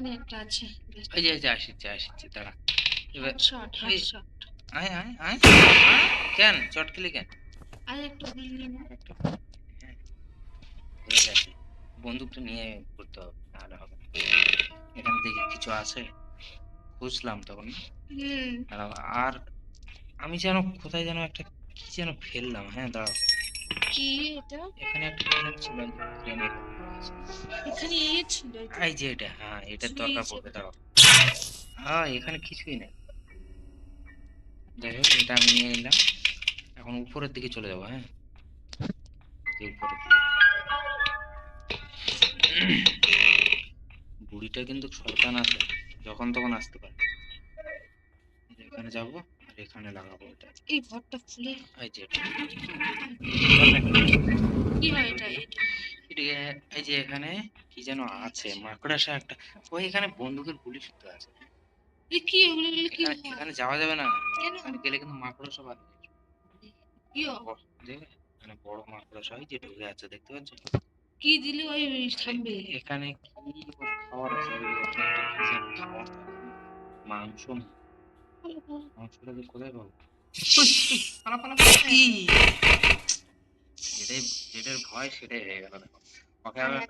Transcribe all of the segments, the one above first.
এখানে একটা আছে। এই যে এই যে আসিচ্ছে আসিচ্ছে দাঁড়া। এবার শর্ট শর্ট আয় আয় আয় আয়। কেন? চটকিলি কেন? আর একটু গুলি নিয়ে একটু। বন্দুকটা নিয়ে করতে হবে নাহলে হবে। এখানে দেখি কিছু আছে। খুঁজলাম তখন। আর আমি যেন কোথায় যেন একটা কি যেন ফেললাম হ্যাঁ দাঁড়াও। কি এটা? এখানে একটা ছিল। এখানে ছিল এই যে এটা হ্যাঁ শুয়ে দরকার পড়বে হ্যাঁ এখানে কিছুই নেই। যাই হোক এটা আমি নিয়ে নিলাম। এখন উপরের দিকে চলে যাব হ্যাঁ? উপরের দিকে বুড়িটা কিন্তু শয়তান আছে যখন তখন আসতে পারে। এখানে যাব আর এখানে লাগাবো এটা। এই ঘরটা খুলে এই যে এটা। কি হয় এটা? এটা এই যে এখানে কি যেন আছে মাকড়াসা একটা। ওই এখানে বন্দুকের গুলি শুদ্ধ আছে। কি এগুলো কি এখানে- যাওয়া যাবে না। কেন? এখানে গেলে কিন্তু মাকড়সা বাদ কি এখানে বড় মাকড়সা হয় যে ঢুকে আছে দেখতে পাচ্ছ? কি দিলে ওই থামবে? এখানে কি খাবার আছে? এখানে কি খাবার থাকে। মাংস মাংসটা কোথায় পাবো? যেটাই যেটার ভয় সেটাই হয়ে গেল দেখো। ওকে আবার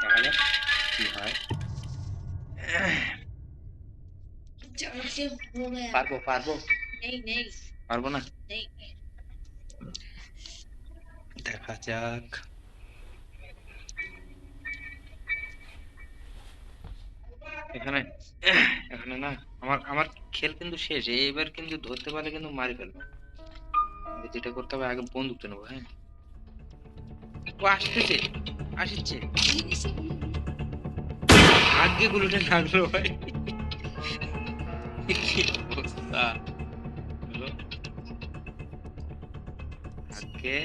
দেখা যাক কি হয়? পারব পারব। পারব না? দেখা যাক। এখানে এখানে না আমার আমার খেল কিন্তু শেষ। এইবার কিন্তু ধরতে পারলে কিন্তু মারি ফেলব। আমাকে যেটা করতে হবে আগে বন্দুকটা নেব হ্যাঁ? ও আসতেছে আসছে। আগে গুলোটা লাগল ভাই। কি অবস্থা? আগে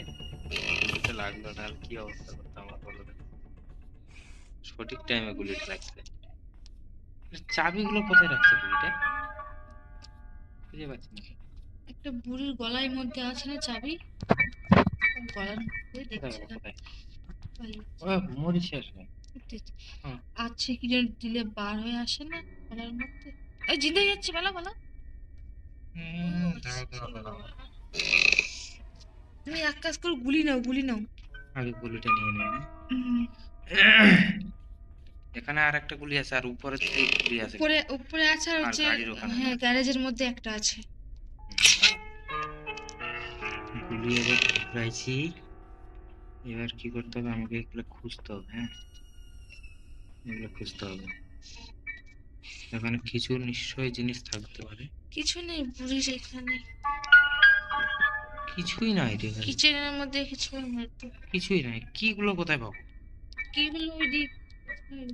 লাগল না আর কি অবস্থা করতো আমার বলো সঠিক টাইমে গুলিটা লাগছে। চাবিগুলো কোথায় রাখছে গুলিটা খুঁজে পাচ্ছি না। একটা বুড়ির গলার মধ্যে আছে না চাবি? গলার মধ্যে দেখছিলাম ওই। আছে কি যেন দিলে বার হয়ে আসে না গলার মধ্যে? এই জিন্দে যাচ্ছে বলা বলা। তুমি এক কাজ করে গুলি নাও গুলি নাও। আগে গুলিটা নিয়ে নিই? এখানে আর একটা গুলি আছে আর উপরে গুলি আছে। উপরে উপরে আছে আর হচ্ছে হ্যাঁ গ্যারেজের মধ্যে একটা আছে। গুলি এবার ঘুরাইছি এবার কি করতে হবে? আমাকে এগুলো খুঁজতে হবে হ্যাঁ? এগুলো খুঁজতে হবে। এখানে কিছু নিশ্চয়ই জিনিস থাকতে পারে। কিছু নেই বুড়ির এখানে কিছুই নাই রে। কিচেনের মধ্যে কিছু হয়তো। কিছুই নাই। কিগুলো কোথায় পাবো? কি বলে ওই দিক ওই।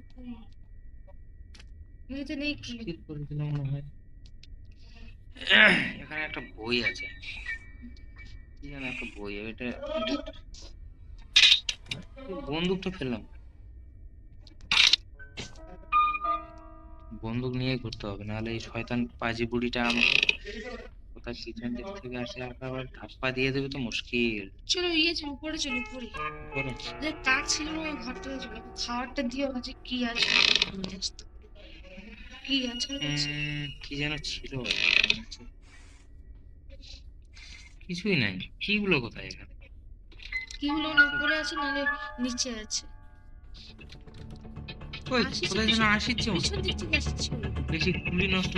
নেই। কি করে দিলে মনে হয়। এখানে একটা বই আছে। কি জানি একটা বই এটা বন্দুকটা ফেললাম বন্দুক নিয়ে ঘুরতে হবে নাহলে এই শয়তান পাজি বুড়িটা কোথায় কিচেন দিক থেকে আসে একেবারে ধাপ্পা দিয়ে দেবে তো মুশকিল। চলো ইয়ে চলো উপরে চলো উপরে। যে কাজ ছিল না ওই ঘরটাতে চলো খাবারটা দিয়ে আছে কি আছে কি আছে? কি যেন ছিল? কিছুই নাই। কিগুলো কোথায় এখানে? কি হলো না উপরে আছে নাহলে নিচে আছে। ওই কোথায় যেন পিছন- আসিচ্ছে পিছন দিক থেকে আসছে। বেশি গুলি নষ্ট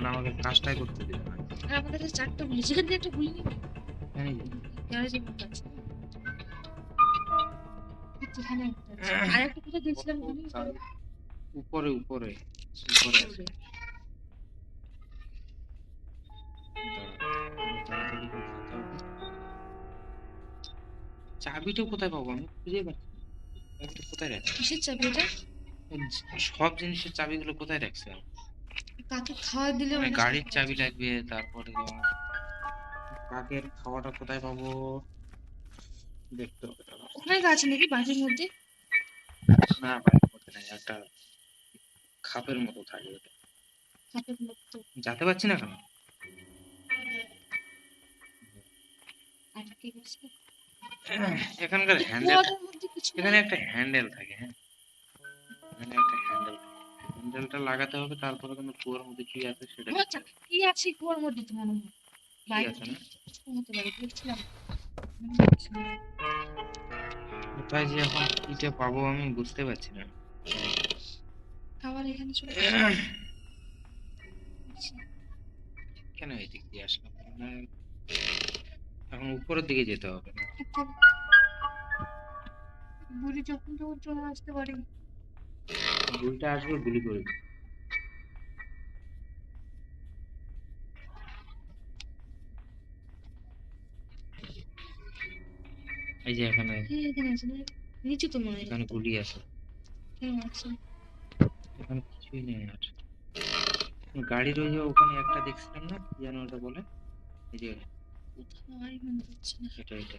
না আমাকে কাজটাই করতে দিবে। আমাদের কাছে চারটা গুলি যেখান থেকে একটা গুলি নিবে। আর একটা কোথায় দিয়েছিলাম উপরে উপরে উপরে। চাবিটা কোথায় পাবো আমি খুঁজে পাচ্ছি চাবিটা কোথায় রাখছি কিসের চাবি এটা সব জিনিসের চাবিগুলো কোথায় রাখছি আমি? কাকে খাওয়া দিলে মানে গাড়ির চাবি লাগবে তারপরে কাকের খাওয়াটা কোথায় পাবো দেখতে হবে। তো আছে নাকি বাড়ির মধ্যে? না ভাই ওটা নাই, একটা খাপের মতো থাকে ওটা। খাপের মতো? যেতে পারছি না কেন? করছে এখানকার হ্যান্ডেল মধ্যে এখানে একটা হ্যান্ডেল থাকে হ্যাঁ। এখানে একটা হ্যান্ডেল হ্যান্ডেলটা লাগাতে হবে তারপরে কিন্তু কুয়োর মধ্যে কি আছে সেটা আচ্ছা কি আছে কুয়ার মধ্যে তো মনে হয়? কি আছে না? দেখছিলাম। কোথায় যে এখন কিটা পাবো আমি বুঝতে পারছি না। খাবার এখানে চলে আসছে। কেন এই দিক দিয়ে আসলাম? এখন উপরের দিকে যেতে হবে একটা বুড়ি যখন তখন চলে আসতে পারে। বুড়িটা আসবে গুলি করে এই যে এখানে এখানে আছে নিচে তো মনে হয় এখানে গুলি আছে। এখানে কিছুই নেই আর। গাড়ির ওই যে ওখানে একটা দেখছিলাম না কি যেন ওটা বলে? এই যে এটা এটা।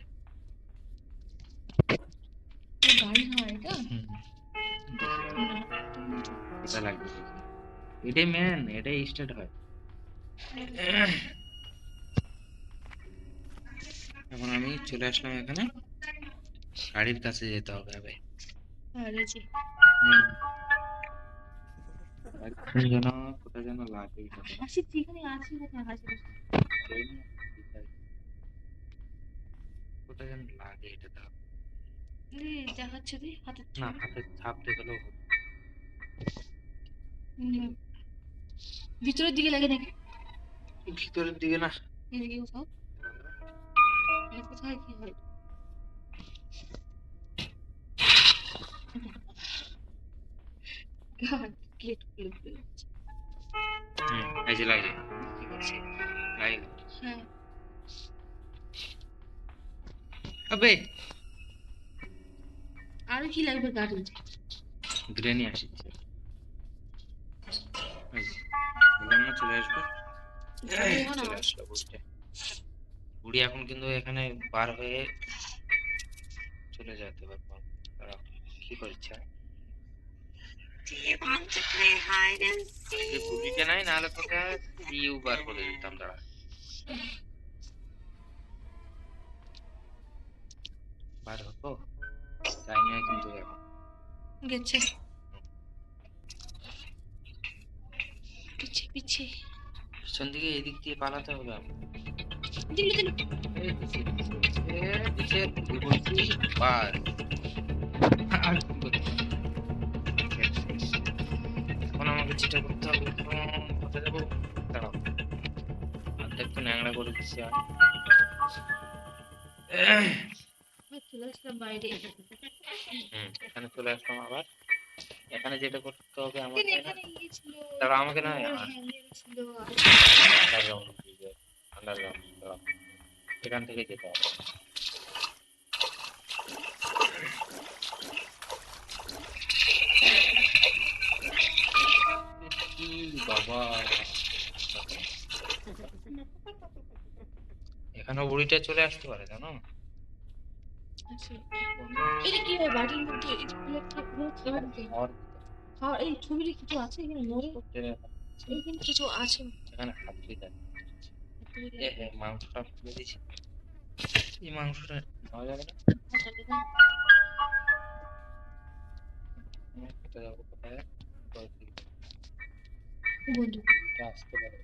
গাড়ি হয় এটা হুম, হুম। না, এটা। এটা লাগবে। এটাই ম্যান এটাই স্টার্ট হয়। এখন আমি চলে আসলাম এখানে। গাড়ির কাছে যেতে হবে হবে আর এই এখন যেন কোথায় যেন লাগে। আসি যেখানে আছি ওখানে আশেপাশে কোথায়? কোথায় যেন লাগে এটা তো। রে দেখাচ্ছে রে হাতের না ছবি। হাতে ছাপতে গেলেও ভিতরের দিকে লাগে নাকি? ভিতরের দিকে না। কোথায় কি হয়? God, গেট খুলে হুম, এই যে হ্যাঁ আবে আর কি লাগবে গাড়ি গ্রেনি আসছে না? চলে আসবে বুড়ি এখন কিন্তু এখানে বার হয়ে চলে যেতে পারব। কি করছে? Do you want to play hide and যে বুড়িটা নাই নাহলে তোকে ইউ বার করে দিতাম দাঁড়া। বার হতো যাই না কিন্তু এখন গেছে। পিছে পিছে। পিছন দিকে এদিক দিয়ে পালাতে হবে আমি দিল দিল পিছে, পিছে, পিছে, পিছে, ঘুরে বলছি, বাস। আর আমাকে যেটা করতে হবে কোথায় যাব? দাঁড়াও। অর্ধেক তো ন্যাংরা করে দিচ্ছি আর। এখানে চলে আসলাম আবার। এখানে যেটা করতে হবে আমাকে দাঁড়াও আমাকে না আন্ডারগ্রাউন্ড আন্ডারগ্রাউন্ড এখান থেকে যেতে হবে। বাবা। এখানে বুড়িটা চলে আসতে পারে জানো? আচ্ছা। এটা কি হয় বাড়ির মধ্যে এটা খুলে থাকবে খাবার খাবার এই ছবিটা কিছু আছে এখানে হোটেলে এখানে কিছু আছে। এখানে হাত দিয়ে মাংসটা খুলে দিছি এই মাংসটা খাওয়া যাবে না? কোথায় যাব কোথায় কোথায়? থেকে বন্ধু আসতে পারে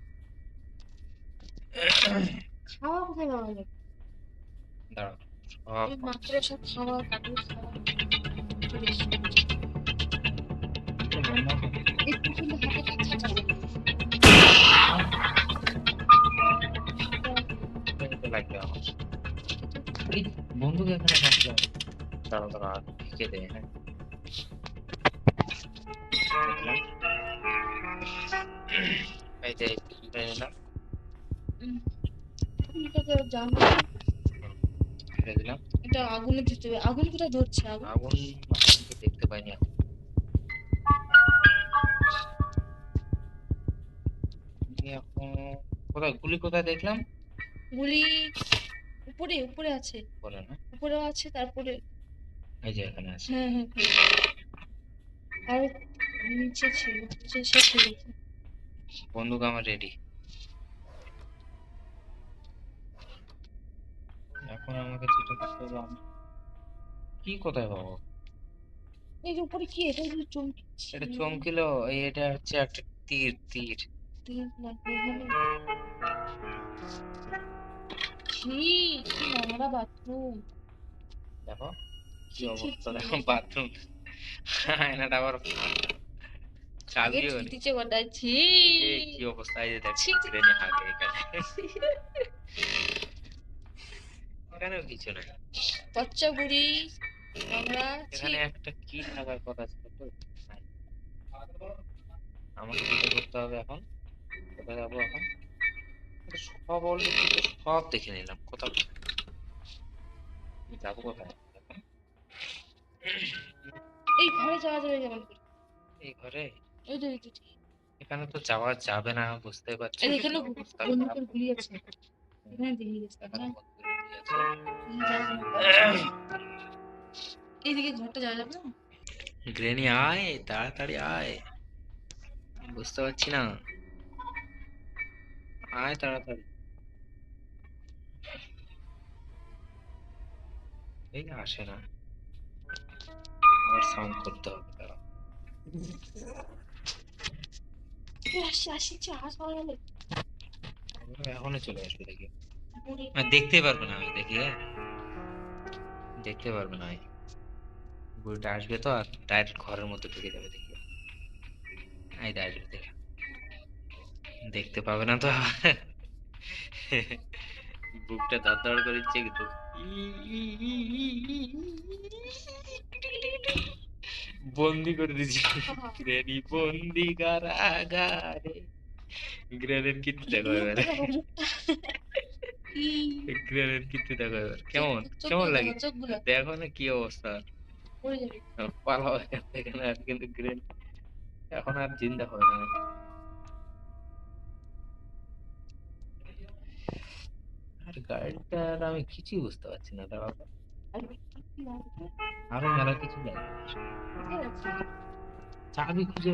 খাওয়া কোথায় পাওয়া যাবে দাঁড়াও সব সব খাওয়া কাটুর খাওয়া একটু কিন্তু হাতে কাছে যাবে লাগবে আমার বন্ধুকে এখানে রাখলে হবে। দাঁড়াও দাঁড়াও ঢেকে দে হ্যাঁ। এই যে নিলাম এটা তো জানো ছেড়ে দিলাম এটা আগুনে দিতে হবে। আগুন কোথায় ধরছে? আগুন? আগুন আগুন দেখতে পাইনি এখন। এখন কোথায়? গুলি কোথায় দেখলাম? গুলি উপরে উপরে আছে। বলে না? উপরেও আছে তারপরে এই যে এখানে আছে। হ্যাঁ হ্যাঁ আর নিচে ছিল নিচে হয়ে গেছে বন্দুক আমার রেডি এখন আমার পাবো আমি? কি কোথায় পাবো? এই যে উপরে কি? এটা যে চমকিচ্ছে এটা চমকিলো এটা হচ্ছে একটা তীর তীর। তিন লাগবে ছি কি নোংরা বাথরুম। দেখো কি অবস্থা দেখো বাথরুম। আয়নাটা আবার ছি। কি অবস্থা? এই দেখো ছি, ছি। হাগে এখানে। এখানেও কিছু নাই। বাচ্চা বুড়ি ছি। এখানে একটা কি থাকার কথা ছিল তো? আমাকে যেটা করতে হবে এখন। কোথায় যাব এখন? সব অলরেডি সব দেখে নিলাম কোথাও যাব। কোথায়? এই ঘরে যাওয়া যাবে কেমন এই ঘরে? এখানে তো যাওয়া যাবে না বুঝতে পারছি। এখানে গুলি আছে এখানে দেখে গেছে। এইদিকে ঘরটা যাওয়া যাবে না? গ্রেনি আয় তাড়াতাড়ি আয়। বুঝতে পারছি না। আয় তাড়াতাড়ি। এই আসে না। আবার সাউন্ড করতে হবে দাঁড়াও। আসছে আসছে আসছে, আওয়াজ পাওয়া গেল এখনই চলে আসবে দেখি। দেখতে পারবে না আমি দেখি হ্যাঁ। দেখতে পারবে না বুড়িটা আসবে তো আর ডাইরেক্ট ঘরের মধ্যে ঢুকে যাবে দেখি। এই আসবে দেখে। দেখতে পাবে না তো। বুকটা ধর ধর করে কিন্তু। বন্দি করে দিয়েছি। গ্রেনি বন্দি কারাগারে গ্রেনের কীর্তি দেখো এবার। গ্রেনের কীর্তি দেখো এবার। কেমন? কেমন লাগে? দেখো না কি অবস্থা। পালাও এখান আর কিন্তু গ্রেন এখন আর জিন্দা হবে না। আর গাড়িটার আমি কিছুই বুঝতে পারছি না দাঁড়াও তো। আর মেলা কিছু চাবি খুঁজে